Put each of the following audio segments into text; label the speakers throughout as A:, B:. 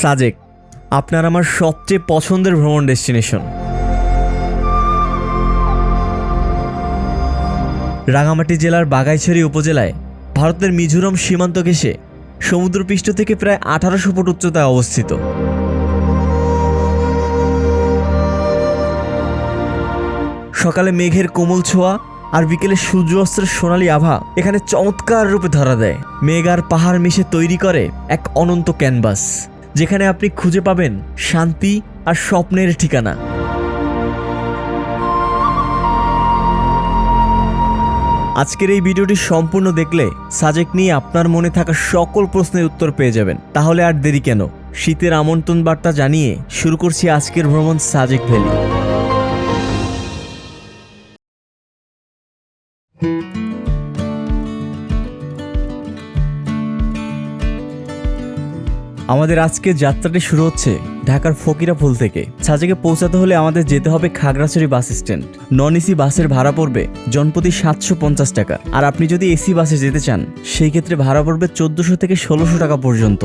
A: সাজেক, আপনার আমার সবচেয়ে পছন্দের ভ্রমণ ডেস্টিনেশন। রাঙামাটি জেলার বাগাইছড়ি উপজেলায় ভারতের মিজোরাম সীমান্ত ঘেঁষে সমুদ্রপৃষ্ঠ থেকে প্রায় আঠারোশো ফুট উচ্চতায় অবস্থিত। সকালে মেঘের কোমল ছোঁয়া আর বিকেলে সূর্য অস্ত্রের সোনালি আভা এখানে চমৎকার রূপে ধরা দেয়। মেঘ আর পাহাড় মিশে তৈরি করে এক অনন্ত ক্যানভাস। যেখানে আপনি খুঁজে পাবেন শান্তি আর স্বপ্নের ঠিকানা। আজকের এই ভিডিওটি সম্পূর্ণ দেখলে সাজেক নিয়ে আপনার মনে থাকা সকল প্রশ্নের উত্তর পেয়ে যাবেন। তাহলে আর দেরি কেন? শীতের আমন্ত্রণ বার্তা জানিয়ে শুরু করছি আজকের ভ্রমণ সাজেক ভ্যালি। আমাদের আজকের যাত্রাটি শুরু হচ্ছে ঢাকার ফকিরাফুল থেকে। সাজেকে পৌঁছাতে হলে আমাদের যেতে হবে Khagrachari bus stand. Non AC বাসের ভাড়া পড়বে জনপ্রতি সাতশো পঞ্চাশ টাকা। আর আপনি যদি এসি বাসে যেতে চান, সেই ক্ষেত্রে ভাড়া পড়বে চোদ্দোশো থেকে ষোলোশো টাকা পর্যন্ত।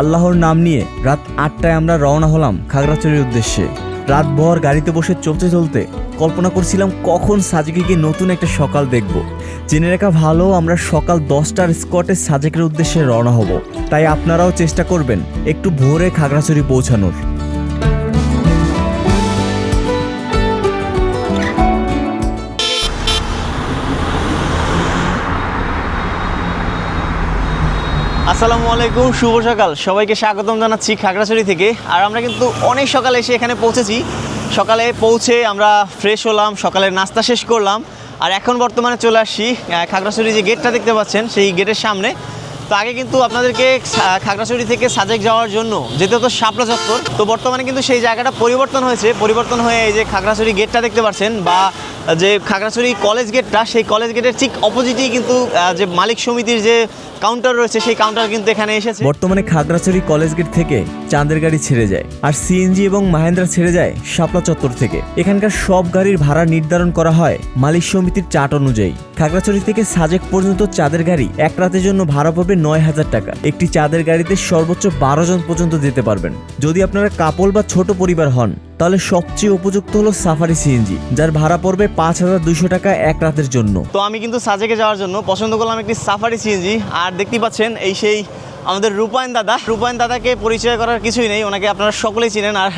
A: আল্লাহর নাম নিয়ে রাত আটটায় আমরা রওনা হলাম খাগড়াছড়ির উদ্দেশ্যে। রাতভর গাড়িতে বসে চলতে চলতে কল্পনা করছিলাম কখন সাজেকিকে নতুন একটা সকাল দেখব। জেনে রাখা ভালো, আমরা সকাল দশটার স্কটে সাজেকের উদ্দেশ্যে রওনা হব। তাই আপনারাও চেষ্টা করবেন একটু ভোরে খাগড়াছড়ি পৌঁছানোর। আসসালামু আলাইকুম, শুভ সকাল। সবাইকে স্বাগতম জানাচ্ছি খাগড়াছড়ি থেকে। আর আমরা কিন্তু অনেক সকালে এসে এখানে পৌঁছেছি। সকালে পৌঁছে আমরা ফ্রেশ হলাম, সকালের নাস্তা শেষ করলাম। আর এখন বর্তমানে চলে আসি খাগড়াছড়ি যে গেটটা দেখতে পাচ্ছেন, সেই গেটের সামনে। তো আগে কিন্তু আপনাদেরকে খাগড়াছড়ি থেকে সাজেক যাওয়ার জন্য যেতে হতো শাপলা চত্বর। তো বর্তমানে কিন্তু সেই জায়গাটা পরিবর্তন হয়েছে। পরিবর্তন হয়ে এই যে খাগড়াছড়ি গেটটা দেখতে পাচ্ছেন, বা যে খাগড়াছড়ি কলেজ গেটটা সেই কলেজ গেটের ঠিক অপোজিটেই কিন্তু যে মালিক সমিতির যে কাউন্টার রয়েছে, সেই কাউন্টার কিন্তু এখানে এসেছে। বর্তমানে খাগড়াছড়ি কলেজ গেট থেকে চাঁদের গাড়ি ছেড়ে যায় আর সিএনজি এবং মাহেন্দ্রা ছেড়ে যায় শাপলা চত্বর থেকে। এখানকার সব গাড়ির ভাড়া নির্ধারণ করা হয় মালিক সমিতির চার্ট অনুযায়ী। খাগড়াছড়ি থেকে সাজেক পর্যন্ত চাঁদের গাড়ি এক রাতের জন্য ভাড়া পড়বে নয় হাজার টাকা। একটি চাঁদের গাড়িতে সর্বোচ্চ বারো জন পর্যন্ত যেতে পারবেন। যদি আপনারা কাপল বা ছোট পরিবার হন তাহলে সবচেয়ে উপযুক্ত হলো সাফারি সিএনজি, যার ভাড়া পড়বে পাঁচ হাজার দুইশো টাকা এক রাতের জন্য। তো আমি কিন্তু সাজেকে যাওয়ার জন্য পছন্দ করলাম একটি সাফারি সিএনজি, আর দেখতেই পাচ্ছেন এই সেই আমাদের রূপায়ণ দাদা। রূপায়ণ দাদাকে পরিচয় করার কিছুই নেই, ওনাকে আপনারা সকলেই চিনেন। আর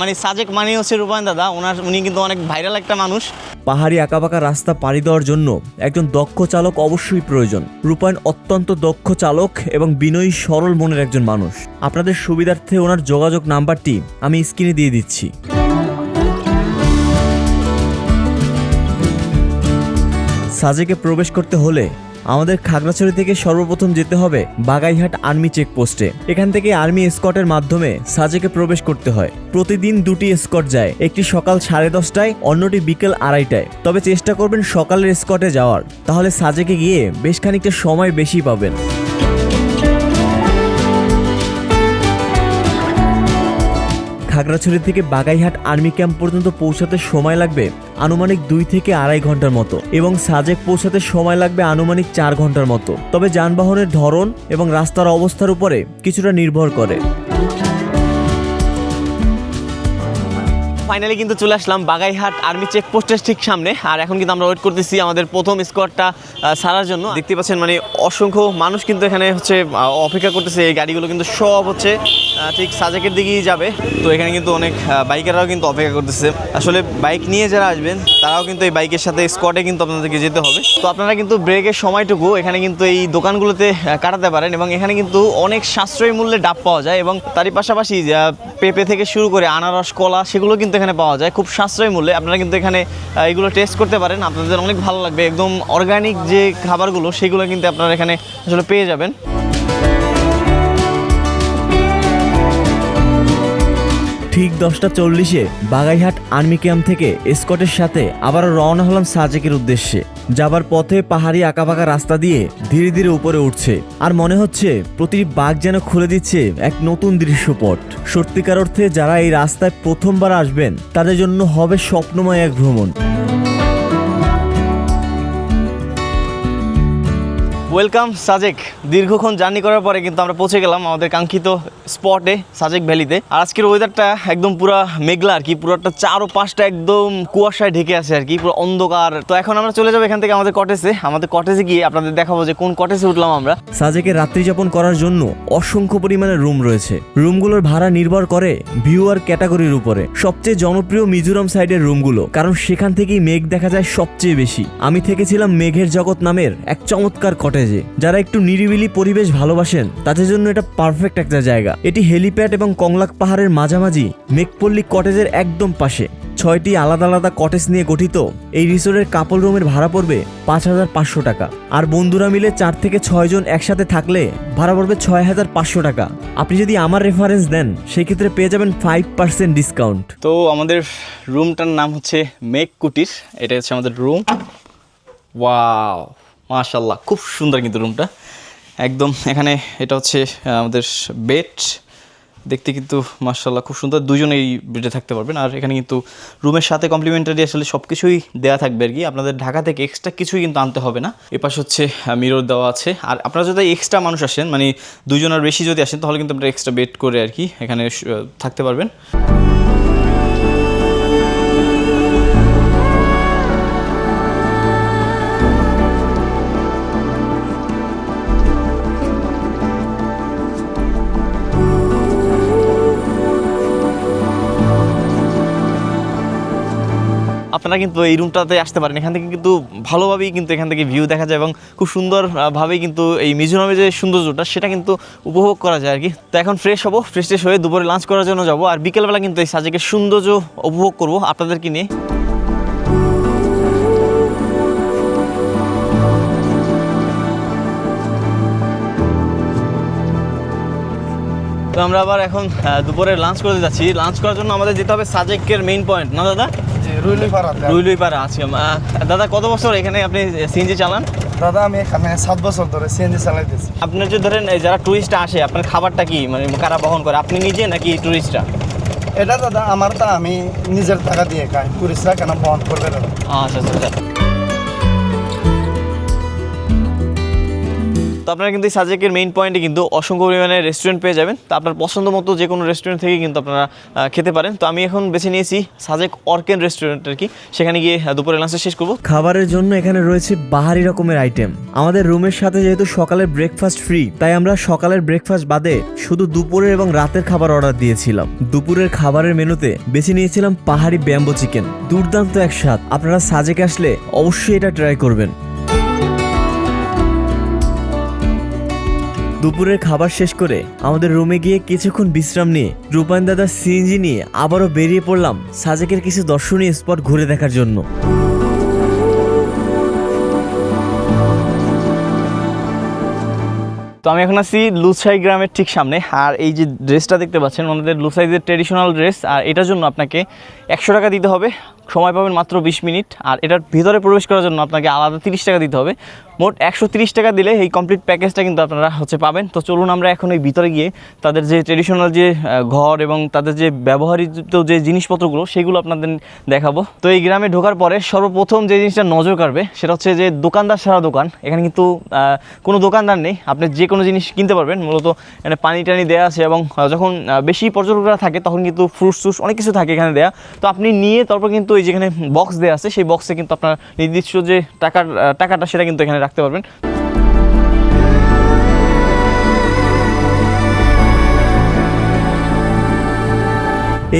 A: মানে সাজেক মানে হচ্ছে রূপায়ণ দাদা। ওনার, উনি কিন্তু অনেক ভাইরাল একটা মানুষ। পাহাড়ি আঁকাবাঁকা রাস্তা পাড়ি দেওয়ার জন্য একজন দক্ষ চালক অবশ্যই প্রয়োজন। রূপায়ণ অত্যন্ত দক্ষ চালক এবং বিনয়ী, সরল মনের একজন মানুষ। আপনাদের সুবিধার্থে ওনার যোগাযোগ নাম্বারটি আমি স্ক্রিনে দিয়ে দিচ্ছি। সাজেকে প্রবেশ করতে হলে আমাদের খাগড়াছড়ি থেকে সর্বপ্রথম যেতে হবে বাগাইহাট আর্মি চেকপোস্টে। এখান থেকে আর্মি স্কটের মাধ্যমে সাজেকে প্রবেশ করতে হয়। প্রতিদিন দুটি স্কট যায়। একটি সকাল সাড়ে দশটায়, অন্যটি বিকেল আড়াইটায়। তবে চেষ্টা করবেন সকালের স্কটে যাওয়ার। তাহলে সাজেকে গিয়ে বেশ খানিকটা সময় বেশি পাবেন। খাগড়াছড়ি থেকে বাগাইহাট আর্মি ক্যাম্প পর্যন্ত পৌঁছাতে সময় লাগবে আনুমানিক দুই থেকে আড়াই ঘণ্টার মতো এবং সাজেক পৌঁছাতে সময় লাগবে আনুমানিক চার ঘণ্টার মতো। তবে যানবাহনের ধরন এবং রাস্তার অবস্থার উপরে কিছুটা নির্ভর করে। ফাইনালি কিন্তু চলে আসলাম বাগাইহাট আর্মি চেকপোস্টের ঠিক সামনে। আর এখন কিন্তু আমরা ওয়েট করতেছি আমাদের প্রথম স্কোয়াডটা সারার জন্য। দেখতে পাচ্ছেন মানে অসংখ্য মানুষ কিন্তু এখানে হচ্ছে অপেক্ষা করতেছে। এই গাড়িগুলো কিন্তু সব হচ্ছে ঠিক সাজেকের দিকেই যাবে। তো এখানে কিন্তু অনেক বাইকাররাও কিন্তু অপেক্ষা করতেছে। আসলে বাইক নিয়ে যারা আসবেন, তারাও কিন্তু এই বাইকের সাথে স্কোয়াডে কিন্তু আপনাদেরকে যেতে হবে। তো আপনারা কিন্তু ব্রেকের সময়টুকু এখানে কিন্তু এই দোকানগুলোতে কাটাতে পারেন এবং এখানে কিন্তু অনেক সাশ্রয়ী মূল্যে ডাব পাওয়া যায় এবং তারই পাশাপাশি পেঁপে থেকে শুরু করে আনারস, কলা, সেগুলো কিন্তু এখানে পাওয়া যায়। খুব সাশ্রয় মূল্যে। আপনারা কিন্তু এখানে এগুলো টেস্ট করতে পারেন। আপনাদের অনেক ভালো লাগবে। একদম অর্গানিক যে খাবারগুলো, সেগুলো কিন্তু আপনারা এখানে আসলে পেয়ে যাবেন। ঠিক দশটা চল্লিশে বাগাইহাট আর্মি ক্যাম্প থেকে স্কটের সাথে আবারও রওনা হলাম সাজেকের উদ্দেশ্যে। যাবার পথে পাহাড়ি আঁকাবাঁকা রাস্তা দিয়ে ধীরে ধীরে উপরে উঠছে। আর মনে হচ্ছে প্রতিটি বাঘ যেন খুলে দিচ্ছে এক নতুন দৃশ্যপট। সত্যিকার অর্থে যারা এই রাস্তায় প্রথমবার আসবেন, তাদের জন্য হবে স্বপ্নময় এক ভ্রমণ।
B: ওয়েলকাম সাজেক দীর্ঘক্ষণ জার্নি করার পরে কিন্তু আমরা পৌঁছে গেলাম আমাদের কাঙ্ক্ষিত স্পটে সাজেক ভ্যালিতে আর আজকের ওয়েদারটা একদম পুরো মেঘলা আর কি পুরোটা চারো পাঁচটা একদম কুয়াশায় ঢেকে আছে আর কি, পুরো অন্ধকার। তো এখন আমরা চলে যাব এখান থেকে আমাদের কটেজে আমাদের কটেজে গিয়ে আপনাদের দেখাবো যে কোন কটেজে উঠলাম আমরা।
A: সাজেকে রাত্রিযাপন করার জন্য অসংখ্য পরিমাণে রুম রয়েছে। রুমগুলোর ভাড়া নির্ভর করে ভিউ আর ক্যাটাগরির উপরে। সবচেয়ে জনপ্রিয় মিজোরাম সাইডের রুমগুলো কারণ সেখান থেকেই মেঘ দেখা যায় সবচেয়ে বেশি। আমি থেকেছিলাম মেঘের জগৎ নামের এক চমৎকার কটেজে যারা একটু নিরিবিলি পরিবেশ ভালোবাসেন, তাদের জন্য এটা পারফেক্ট একটা জায়গা। এটি হেলিপ্যাড এবং কংলাক পাহাড়ের মাঝামাঝি, মেঘপল্লী কটেজের একদম পাশে। ছয়টি আলাদা আলাদা কটেজ নিয়ে গঠিত। এই রিসোর্টের কাপল রুমের ভাড়া পড়বে পাঁচ হাজার পাঁচশো টাকা। আর বন্ধুরা মিলে চার থেকে ছয় জন একসাথে থাকলে ভাড়া পড়বে ছয় হাজার পাঁচশো টাকা। আপনি যদি আমার রেফারেন্স দেন, সেক্ষেত্রে পেয়ে যাবেন ফাইভ পার্সেন্ট ডিসকাউন্ট
B: তো আমাদের রুমটার নাম হচ্ছে মেক কুটির এটা হচ্ছে আমাদের রুম ওয়াও মাশাল্লাহ খুব সুন্দর কিন্তু রুমটা একদম, এখানে এটা হচ্ছে আমাদের বেড দেখতে কিন্তু মাশাল্লাহ খুব সুন্দর, দুজন এই বেডে থাকতে পারবেন। আর এখানে কিন্তু রুমের সাথে কমপ্লিমেন্টারি আসলে সব কিছুই দেওয়া থাকবে আর কি। আপনাদের ঢাকা থেকে এক্সট্রা কিছুই কিন্তু আনতে হবে না। এপাশ হচ্ছে মিরর দেওয়া আছে। আর আপনারা যদি এক্সট্রা মানুষ আসেন মানে দুজন আর বেশি যদি আসেন, তাহলে কিন্তু আপনারা এক্সট্রা বেড করে আর কি এখানে থাকতে পারবেন। আপনারা কিন্তু এই রুমটাতে আসতে পারেন। এখান থেকে কিন্তু ভালোভাবেই কিন্তু এখান থেকে ভিউ দেখা যায় এবং খুব সুন্দরভাবেই কিন্তু এই মিজোরামের যে সৌন্দর্যটা, সেটা কিন্তু উপভোগ করা যায় আর কি। তো এখন ফ্রেশ হব ফ্রেশ ট্রেশ হয়ে দুপুরে লাঞ্চ করার জন্য যাব। আর বিকেলবেলা কিন্তু এই সাজেকের সৌন্দর্য উপভোগ করব আপনাদেরকে নিয়ে। তো আমরা আবার এখন দুপুরে লাঞ্চ করতে যাচ্ছি। লাঞ্চ করার জন্য আমাদের যেতে হবে সাজেকের মেইন পয়েন্ট না দাদা?
C: জি রুইলি পাড়াতে
B: রুইলুই পাড়া আছে দাদা কত বছর এখানে আপনি সিএনজি চালান?
C: দাদা আমি এখানে সাত বছর ধরে সিএনজি চালাইতেছি।
B: আপনার যে ধরেন যারা টুরিস্ট আসে আপনার খাবারটা কি? মানে কারা বহন করে? আপনি নিজে নাকি টুরিস্টরা
C: এটা দাদা আমার তা আমি নিজের টাকা দিয়ে খাই। টুরিস্টরা কেন বহন করবে দাদা?
B: আচ্ছা আচ্ছা। তো আপনারা কিন্তু এই সাজেকের মেইন পয়েন্টে কিন্তু অসংখ্য পরিমাণে রেস্টুরেন্ট পেয়ে যাবেন। তো আপনার পছন্দ মতো যে কোনো রেস্টুরেন্ট থেকে কিন্তু আপনারা খেতে পারেন। তো আমি এখন বেছে নিয়েছি সাজেক অর্কেন রেস্টুরেন্ট আর কি। সেখানে গিয়ে দুপুরে লাঞ্চটা শেষ করব।
A: খাবারের জন্য এখানে রয়েছে বাহারি রকমের আইটেম আমাদের রুমের সাথে যেহেতু সকালের ব্রেকফাস্ট ফ্রি তাই আমরা সকালের ব্রেকফাস্ট বাদে শুধু দুপুরের এবং রাতের খাবার অর্ডার দিয়েছিলাম। দুপুরের খাবারের মেনুতে বেছে নিয়েছিলাম পাহাড়ি ব্যাম্বো চিকেন দুর্দান্ত এক স্বাদ। আপনারা সাজেকে আসলে অবশ্যই এটা ট্রাই করবেন। দুপুরের খাবার শেষ করে আমাদের রুমে গিয়ে কিছুক্ষণ বিশ্রাম নিয়ে রূপায়ণ দাদার সিএনজি নিয়ে আবারও বেরিয়ে পড়লাম সাজেকের কিছু দর্শনীয় স্পট ঘুরে দেখার জন্য।
B: তো আমি এখন আছি লুসাই গ্রামের ঠিক সামনে। আর এই যে ড্রেসটা দেখতে পাচ্ছেন আমাদের লুসাইজের ট্রেডিশনাল ড্রেস আর এটার জন্য আপনাকে একশো টাকা দিতে হবে। সময় পাবেন মাত্র বিশ মিনিট। আর এটার ভিতরে প্রবেশ করার জন্য আপনাকে আলাদা তিরিশ টাকা দিতে হবে। মোট একশো তিরিশ টাকা দিলে এই কমপ্লিট প্যাকেজটা কিন্তু আপনারা হচ্ছে পাবেন। তো চলুন আমরা এখন এই ভিতরে গিয়ে তাদের যে ট্রেডিশনাল যে ঘর এবং তাদের যে ব্যবহৃত যে জিনিসপত্রগুলো, সেগুলো আপনাদের দেখাবো। তো এই গ্রামে ঢোকার পরে সর্বপ্রথম যে জিনিসটা নজর কাড়বে, সেটা হচ্ছে যে দোকানদার সারা দোকান। এখানে কিন্তু কোনো দোকানদার নেই। আপনি যে কোনো জিনিস কিনতে পারবেন। মূলত এখানে পানি টানি দেওয়া আছে এবং যখন বেশি পর্যটকরা থাকে, তখন কিন্তু ফ্রুটস টুটস অনেক কিছু থাকে এখানে দেয়া। তো আপনি নিয়ে তারপর কিন্তু এই যেখানে বক্স দেওয়া আছে সেই বক্সে কিন্তু আপনার নির্দিষ্ট যে টাকার টাকাটা সেটা কিন্তু এখানে রাখতে পারবেন।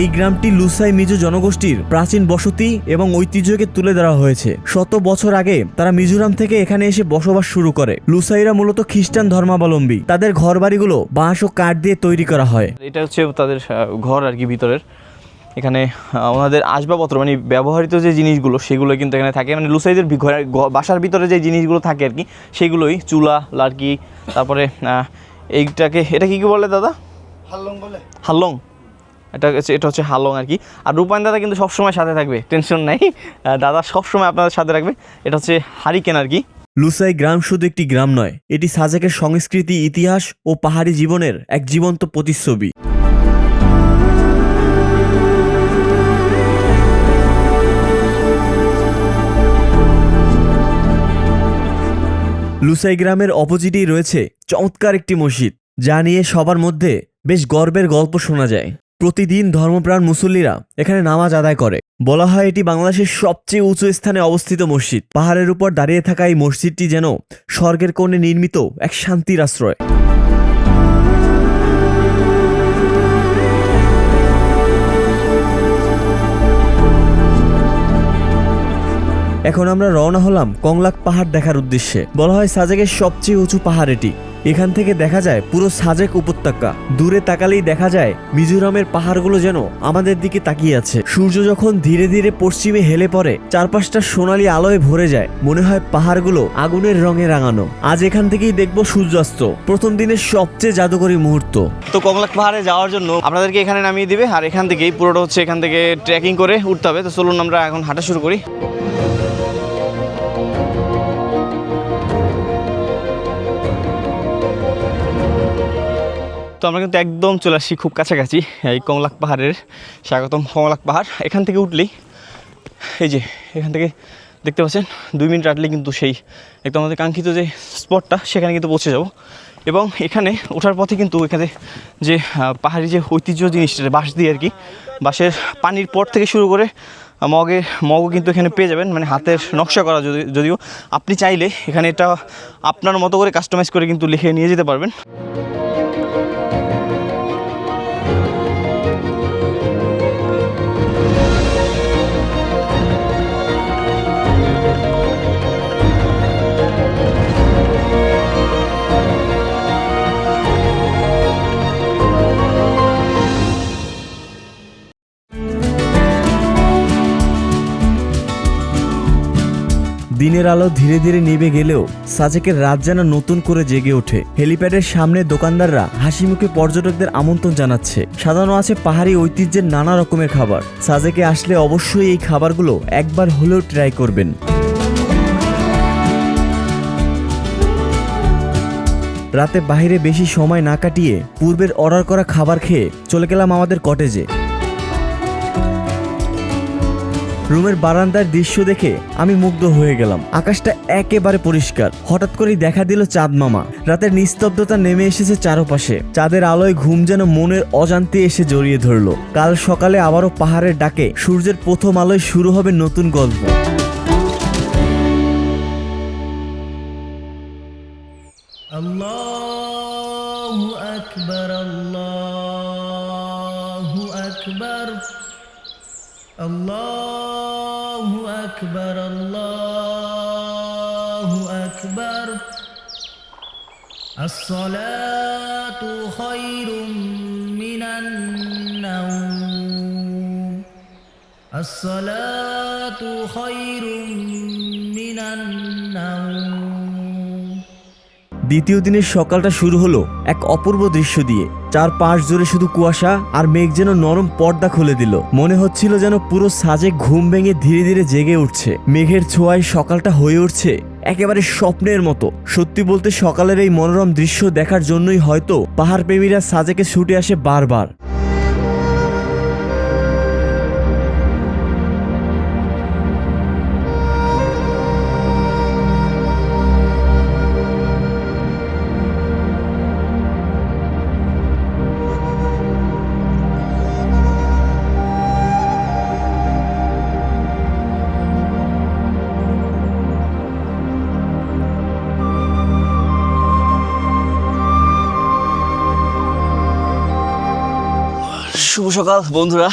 A: এই গ্রামটি লুসাই মিজো জনগোষ্ঠীর প্রাচীন বসতি এবং ঐতিহ্যকে তুলে ধরা হয়েছে। শত বছর আগে তারা মিজোরাম থেকে এখানে এসে বসবাস শুরু করে। লুসাইরা মূলত খ্রিস্টান ধর্মাবলম্বী। তাদের ঘরবাড়িগুলো বাঁশ ও কাঠ দিয়ে তৈরি করা হয়।
B: এটা হচ্ছে তাদের ঘর আর কি ভিতরের। এখানে ওনাদের আসবাবপত্র মানে ব্যবহৃত যে জিনিসগুলো সেগুলো কিন্তু এখানে থাকে। মানে লুসাইদের ভি- ঘরে- বাসার ভিতরে যে জিনিসগুলো থাকে আর কি সেগুলোই চুলা লার্কি তারপরে এইটাকে এটা কি কি বলে দাদা?
C: হাল্লং বলে।
B: হালং এটা হচ্ছে এটা হচ্ছে হালং আর কি। আর রূপায়ণ দাদা কিন্তু সবসময় সাথে থাকবে টেনশন নাই। দাদা সবসময় আপনাদের সাথে রাখবে। এটা হচ্ছে হারিকেন আর কি।
A: লুসাই গ্রাম শুধু একটি গ্রাম নয় এটি সাজেকের সংস্কৃতি ইতিহাস ও পাহাড়ি জীবনের এক জীবন্ত প্রতিচ্ছবি। লুসাই গ্রামের অপোজিটেই রয়েছে চমৎকার একটি মসজিদ, যা নিয়ে সবার মধ্যে বেশ গর্বের গল্প শোনা যায়। প্রতিদিন ধর্মপ্রাণ মুসল্লিরা এখানে নামাজ আদায় করে। বলা হয় এটি বাংলাদেশের সবচেয়ে উঁচু স্থানে অবস্থিত মসজিদ। পাহাড়ের উপর দাঁড়িয়ে থাকা এই মসজিদটি যেন স্বর্গের কোণে নির্মিত এক শান্তির আশ্রয়। এখন আমরা রওনা হলাম কংলাক পাহাড় দেখার উদ্দেশ্যে। বলা হয় সাজেকের সবচেয়ে উঁচু পাহাড় এটি। এখান থেকে দেখা যায় পুরো সাজেক উপত্যকা। দূরে তাকালেই দেখা যায় মিজোরামের পাহাড়গুলো যেন আমাদের দিকে তাকিয়ে আছে। সূর্য যখন ধীরে ধীরে পশ্চিমে হেলে পড়ে, চারপাশটা সোনালী আলোয় ভরে যায়। মনে হয় পাহাড়গুলো আগুনের রঙে রাঙানো। আজ এখান থেকেই দেখব সূর্যাস্ত। প্রথম দিনের সবচেয়ে জাদুকরী মুহূর্ত।
B: তো কমলাক পাহাড়ে যাওয়ার জন্য আপনাদেরকে এখানে নামিয়ে দিবে। আর এখান থেকেই পুরোটা হচ্ছে এখান থেকে ট্রেকিং করে উঠতে হবে। তো চলুন আমরা এখন হাঁটা শুরু করি। তো আমরা কিন্তু একদম চলে আসছি খুব কাছাকাছি, এই কমলাক পাহাড়ের, স্বাগতম কমলাক পাহাড়। এখান থেকে উঠলেই, এই যে, এখান থেকে দেখতে পাচ্ছেন, দুই মিনিট আটলে কিন্তু সেই একদম আমাদের কাঙ্ক্ষিত যে স্পটটা, সেখানে কিন্তু পৌঁছে যাব। এবং এখানে ওঠার পথে কিন্তু এখানে যে পাহাড়ি যে ঐতিহ্য জিনিসটা বাঁশ দিয়ে আর কি, বাঁশের পানির পট থেকে শুরু করে মগে, মগও কিন্তু এখানে পেয়ে যাবেন। মানে হাতের নকশা করা যদি, যদিও আপনি চাইলে এখানে এটা আপনার মতো করে কাস্টমাইজ করে কিন্তু লিখে নিয়ে যেতে পারবেন।
A: দিনের আলো ধীরে ধীরে নিভে গেলেও সাজেকের রাত যেন নতুন করে জেগে ওঠে। হেলিপ্যাডের সামনে দোকানদাররা হাসি মুখে পর্যটকদের আমন্ত্রণ জানাচ্ছে। সাজানো আছে পাহাড়ি ঐতিহ্যের নানা রকমের খাবার। সাজেকে আসলে অবশ্যই এই খাবারগুলো একবার হলেও ট্রাই করবেন। রাতে বাইরে বেশি সময় না কাটিয়ে পূর্বের অর্ডার করা খাবার খেয়ে চলে গেলাম আমাদের কটেজে। রুমের বারান্দার দৃশ্য দেখে আমি মুগ্ধ হয়ে গেলাম। আকাশটা একেবারে পরিষ্কার। হঠাৎ করেই দেখা দিল চাঁদ মামা। রাতের নিস্তব্ধতা নেমে এসেছে চারপাশে। চাঁদের আলোয় ঘুম যেন মনের অজান্তে এসে জড়িয়ে ধরল। কাল সকালে আবারও পাহাড়ের ডাকে সূর্যের প্রথম আলোয় শুরু হবে নতুন গল্প।
D: Allah أكبر الله أكبر. الصلاة خير من النوم. الصلاة خير من النوم.
A: দ্বিতীয় দিনের সকালটা শুরু হলো এক অপূর্ব দৃশ্য দিয়ে। চার পাশ জুড়ে শুধু কুয়াশা আর মেঘ যেন নরম পর্দা খুলে দিল। মনে হচ্ছিল যেন পুরো সাজে ঘুম ভেঙে ধীরে ধীরে জেগে উঠছে। মেঘের ছোঁয়ায় সকালটা হয়ে উঠছে একেবারে স্বপ্নের মতো। সত্যি বলতে সকালের এই মনোরম দৃশ্য দেখার জন্যই হয়তো পাহাড় প্রেমীরা সাজেকে ছুটে আসে বারবার।
B: শুভ সকাল, বন্ধুরা।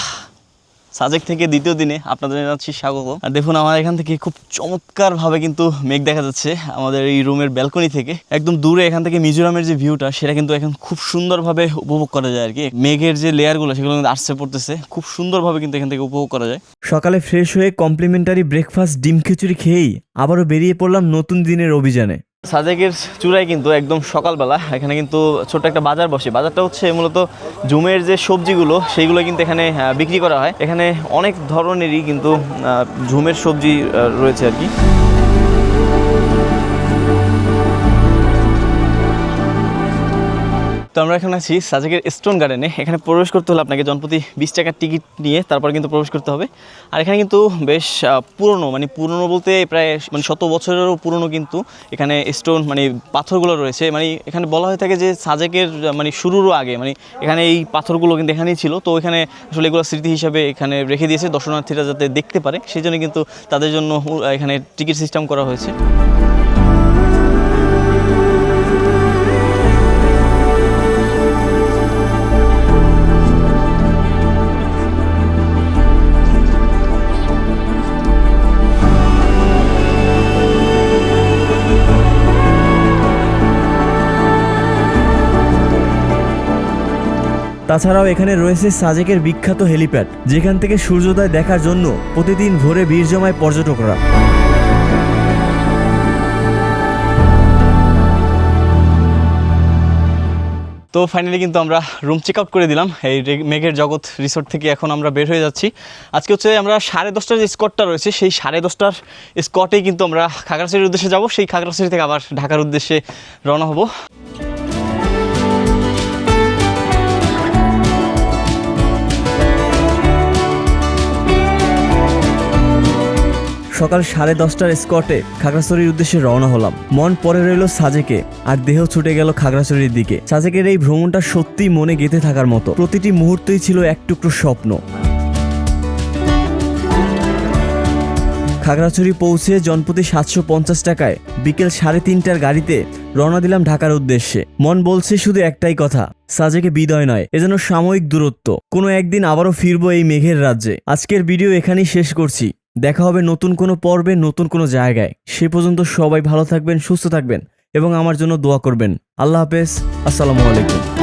B: সাজেক থেকে দ্বিতীয় দিনে আপনাদের জানাচ্ছি স্বাগত। আর দেখুন, আমার এখান থেকে খুব চমৎকার ভাবে কিন্তু মেঘ দেখা যাচ্ছে আমাদের এই রুমের ব্যালকনি থেকে। একদম দূরে এখান থেকে মিজোরামের যে ভিউটা সেটা কিন্তু এখন খুব সুন্দরভাবে উপভোগ করা যায় আর কি। মেঘের যে লেয়ারগুলো, সেগুলো কিন্তু আসছে পড়তেছে। খুব সুন্দরভাবে কিন্তু এখান থেকে উপভোগ করা যায়।
A: সকালে ফ্রেশ হয়ে কমপ্লিমেন্টারি ব্রেকফাস্ট ডিম খিচুড়ি খেয়েই আবারও বেরিয়ে পড়লাম নতুন দিনের অভিযানে।
B: সাজেকের চূড়ায় কিন্তু একদম সকালবেলা এখানে কিন্তু ছোট্ট একটা বাজার বসে। বাজারটা হচ্ছে মূলত জুমের যে সবজিগুলো, সেইগুলো কিন্তু এখানে বিক্রি করা হয়। এখানে অনেক ধরনেরই কিন্তু ঝুমের সবজি রয়েছে আর কি। তো আমরা এখন আছি সাজেকের স্টোন গার্ডেনে। এখানে প্রবেশ করতে হলে আপনাকে জনপ্রতি বিশ টাকার টিকিট নিয়ে তারপর কিন্তু প্রবেশ করতে হবে। আর এখানে কিন্তু বেশ পুরনো মানে পুরনো বলতে প্রায় মানে শত বছরেরও পুরনো কিন্তু এখানে স্টোন মানে পাথরগুলো রয়েছে। মানে এখানে বলা হয়ে থাকে যে সাজেকের মানে শুরুরও আগে মানে এখানে এই পাথরগুলো কিন্তু এখানেই ছিল। তো এখানে আসলে এগুলো স্মৃতি হিসাবে এখানে রেখে দিয়েছে, দর্শনার্থীরা যাতে দেখতে পারে। সেই জন্য কিন্তু তাদের জন্য এখানে টিকিট সিস্টেম করা হয়েছে।
A: তাছাড়াও এখানে রয়েছে সাজেকের বিখ্যাত হেলিপ্যাড, যেখান থেকে সূর্যোদয় দেখার জন্য প্রতিদিন ভোরে ভিড় জমায় পর্যটকরা।
B: তো ফাইনালি কিন্তু আমরা রুম চেক আউট করে দিলাম, এই মেঘের জগৎ রিসোর্ট থেকে এখন আমরা বের হয়ে যাচ্ছি। আজকে হচ্ছে আমরা সাড়ে দশটার যে স্কটটা রয়েছে, সেই সাড়ে দশটার স্কটেই কিন্তু আমরা খাগড়াছড়ির উদ্দেশ্যে যাব, সেই খাগড়াছড়ি থেকে আবার ঢাকার উদ্দেশ্যে রওনা হব।
A: সকাল সাড়ে দশটার স্কটে খাগড়াছড়ির উদ্দেশ্যে রওনা হলাম। মন পরে রইল সাজেকে, আর দেহ ছুটে গেল খাগড়াছড়ির দিকে। সাজেকের এই ভ্রমণটা সত্যি মনে গেঁথে থাকার মতো। প্রতিটি মুহূর্তই ছিল এক টুকরো স্বপ্ন। খাগড়াছড়ি পৌঁছে জনপ্রতি সাতশো পঞ্চাশ টাকায় বিকেল সাড়ে তিনটার গাড়িতে রওনা দিলাম ঢাকার উদ্দেশ্যে। মন বলছে শুধু একটাই কথা, সাজেকে বিদয় নয়, এ যেন সাময়িক দূরত্ব। কোনো একদিন আবারও ফিরবো এই মেঘের রাজ্যে। আজকের ভিডিও এখানেই শেষ করছি। দেখা হবে নতুন কোনো পর্বে, নতুন কোনো জায়গায়। সে পর্যন্ত সবাই ভালো থাকবেন, সুস্থ থাকবেন এবং আমার জন্য দোয়া করবেন। আল্লাহ হাফেজ, আসসালামু আলাইকুম।